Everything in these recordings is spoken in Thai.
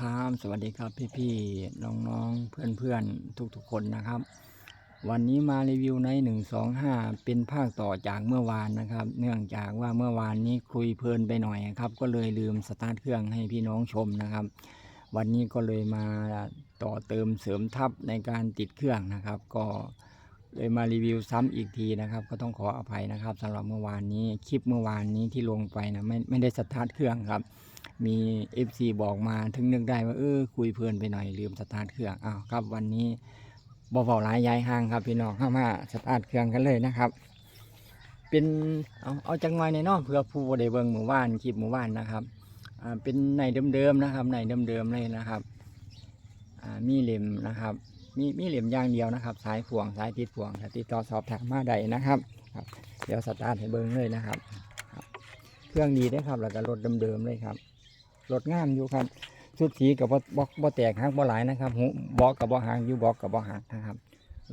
ครับสวัสดีครับพี่ๆน้องๆเพื่อนๆทุกๆคนนะครับ วันนี้มารีวิวในหนึ่งสองห้าเป็นภาคต่อจากเมื่อวานนะครับ เนื่องจากว่าเมื่อวานนี้คุยเพลินไปหน่อยครับ ก็เลยลืมสตาร์ทเครื่องให้พี่น้องชมนะครับ วันนี้ก็เลยมาต่อเติมเสริมทับในการติดเครื่องนะครับ ก็เลยมารีวิวซ้ำอีกทีนะครับ ก็ต้องขออภัยนะครับสำหรับเมื่อวานนี้คลิปเมื่อวานนี้ที่ลงไปนะไม่ไม่ได้สตาร์ทเครื่องครับ มี FC บอกมาถึงนึกได้ว่าเออคุยเพลินไปหน่อยลืมสตาร์ทเครื่องอ้าวครับวันนี้บอเบาหลายย้ายห้างครับพี่น้องเข้ามาสตาร์ทเครื่องกันเลยนะครับ เป็นเอาเอาจังหน่อยในนอกเพื่อผู้ได้เบิ่งหมู่บ้านคลิปหมู่บ้านนะครับอ่าเป็นในเดิมๆนะครับในเดิมๆเลยนะครับอ่ามีเหลี่ยมนะครับ มีมีเหลี่ยมอย่างเดียวนะครับ สายพวงสายติดพวงติดต่อสอบถามมาได้นะครับครับเดี๋ยวสตาร์ทให้เบิ่งเลยนะครับ เครื่องดีได้ครับแล้วก็รถเดิมๆเลยครับ รถงามอยู่ครับชุดสีกับบอกบ่แตกหางบ่หลายนะครับหูบอกกับบ่หักอยู่บอกกับบ่หักนะครับ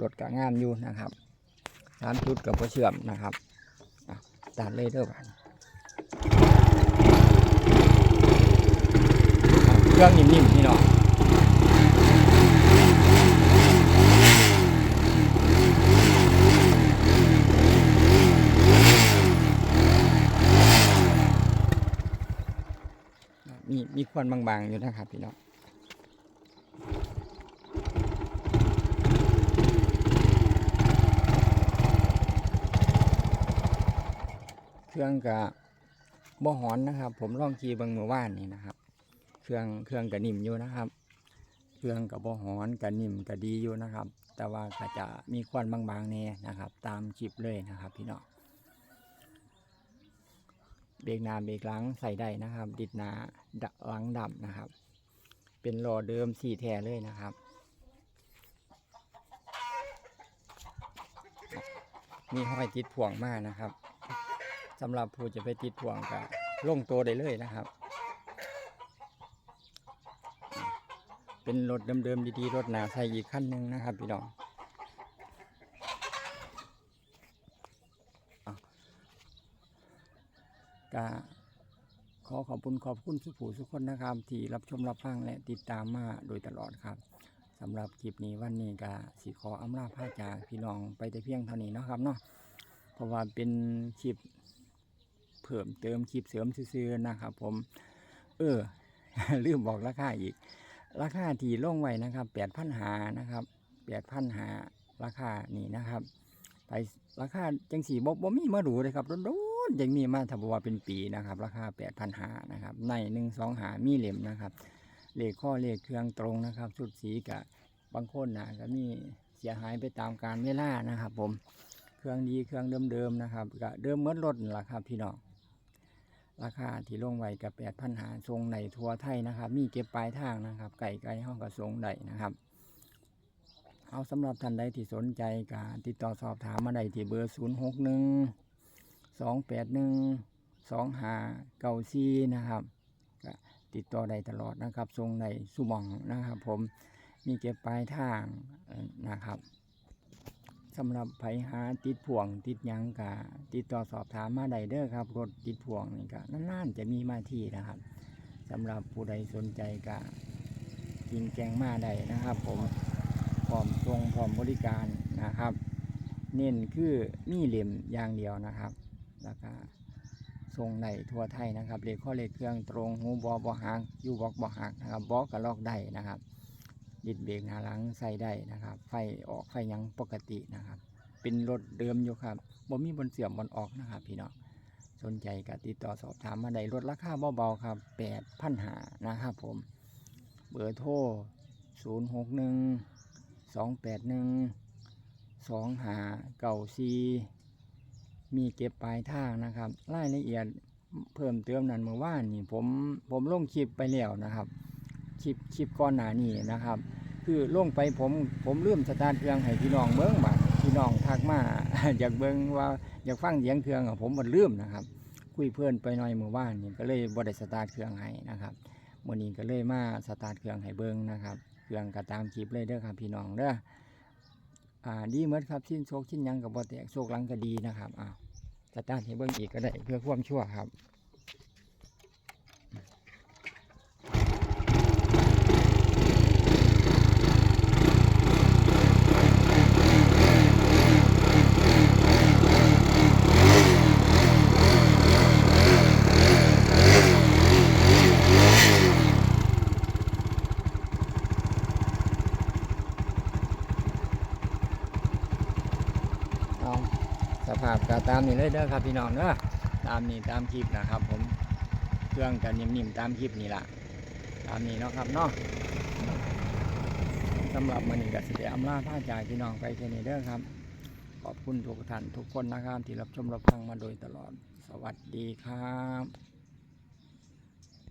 รถก็งามอยู่นะครับสามชุดกับบ่เชื่อมนะครับอะตัดเลยเด้อบ้านเครื่องนิ่มๆพี่น้อง มีมีควันบางๆอยู่นะครับพี่น้องเครื่องกับบ่หอนนะครับ ผมลองขี่บางเมื่อวานนี่นะครับ เครื่องเครื่องกับนิ่มอยู่นะครับ เครื่องกับบ่หอนกับนิ่มกับดีอยู่นะครับ แต่ว่าก็จะมีควันบางๆแน่นะครับ ตามคลิปเลยนะครับ พี่น้อง เบรกนาเบรกหลังใส่ได้นะครับ ดิดหนาดหลังดำนะครับ เป็นโลอเดิมสี่แท่เลยนะครับมีห้อยติดพ่วงมากนะครับสำหรับผู้จะไปติดพ่วงก็ลงตัวได้เลยนะครับ เป็นรถเดิมๆดีๆรถหนาใส่อีกขั้นหนึ่งนะครับพี่น้องอะ ก็ขอขอบคุณขอบคุณสุผู้ทุคนนะครับที่รับชมรับฟังและติดตามมาโดยตลอดครับสำหรับคลิปนี้วันนี้ก็สีขออำลาพาจากพี่น้องไปแต่เพียงเท่านี้นะครับเนาะเพราะว่าเป็นคลิปเพิ่มเติมคลิปเสริมซื่อๆนะครับผม เออ ลืมบอกราคาอีก ราคาที่ลงไว้นะครับแปดพันหานะครับแปดพันหาราคานี่นะครับ ไปราคาจังสีบ่บ่มีมาดูเลยครับโดน ๆยังมีมาถ้าบอกว่าเป็นปีนะครับ ราคาแปดพันหานะครับ ในหนึ่งสองหามีเหลี่ยมนะครับ เลขข้อเลขเครื่องตรงนะครับ ชุดสีกับบางคนนะก็มีเสียหายไปตามการเวลานะครับ ผม เครื่องดีเครื่องเดิมๆนะครับก็เดิมเมื่อรถนะครับพี่น้องราคาที่ลงไว้กับแปดพันหาทรงในทัวไทยนะครับ มีเก็บปลายทางนะครับ ไก่ไก่ห้องกับทรงใดนะครับ เอาสำหรับท่านใดที่สนใจกาติดต่อสอบถามมาได้ที่เบอร์ 0 6 1 2 8 1 2 5 9 4นะครับติดต่อได้ตลอดนะครับทรงในสุมองนะครับ ผมมีเก็บปลายทางนะครับสำหรับไผหาติดพ่วงติดยังกะติดต่อสอบถามมาไดเด้อครับ รถติดพ่วงนี่ก็นานๆจะมีมาที่นะครับสำหรับผู้ใดสนใจกะกินแกงมาไดนะครับ ผมพร้อมทรงพร้อมบริการนะครับ เน้นคือมีเหลี่ยมอย่างเดียวนะครับ แล้วก็ทรงในทั่วไทยนะครับเลขข้อเลขเครื่องตรงหูบอบอหักยูบอกบอหักนะครับบอกกับลอกได้นะครับดิดเบรกหน้าหลังใส่ได้นะครับ ไฟออกไฟยังปกตินะครับ เป็นรถเดิมอยู่ครับบ่มีบนเสื่อมบนออกนะครับ พี่น้องสนใจก็ติดต่อสอบถามมาได้รถราคาเบาๆครับแปดพันหานะครับผม เบอร์โทรศูนย์หกหนึ่งสองแปดหนึ่งสองหาเก่าซี มีเก็บปลายทางนะครับ รายละเอียดเพิ่มเติมนั้นเมื่อวานนี่ผมผมลงคลิปไปแล้วนะครับ คลิปคลิปก่อนหน้านี้นะครับ คือลงไปผมผมลืมสตาร์ทเครื่องให้พี่น้องเบิ้งบัดพี่น้องทักมาอยากเบิ้งว่าอยากฟังเสียงเครื่องผมมันลืมนะครับ คุยเพื่อนไปหน่อยเมื่อวานนี่ก็เลยบ่ได้สตาร์ทเครื่องให้นะครับวันนี้ก็เลยมาสตาร์ทเครื่องให้เบิ้งนะครับ เครื่องก็ตามคลิปเลยเด้อครับพี่น้องเด้อ อ่าดีเหมือนครับชิ้นโชคชิ้นยังกับบ่แตกโชคหลังก็ดีนะครับอ่าจะตานให้เบิ้งอีกก็ได้เพื่อความชั่วครับ เอา สภาพก็ตามนี้เลยเด้อครับพี่น้องเด้อตามนี้ตามคลิปนะครับ ผมเครื่องกันนิ่มๆตามคลิปนี่ล่ะตามนี้เนาะครับเนาะสำหรับมันนี้ก็สิได้อำลาพาจ่ายพี่น้องไปแค่นี้เด้อครับ ขอบคุณทุกท่านทุกคนนะครับที่รับชมรับฟังมาโดยตลอด สวัสดีครับ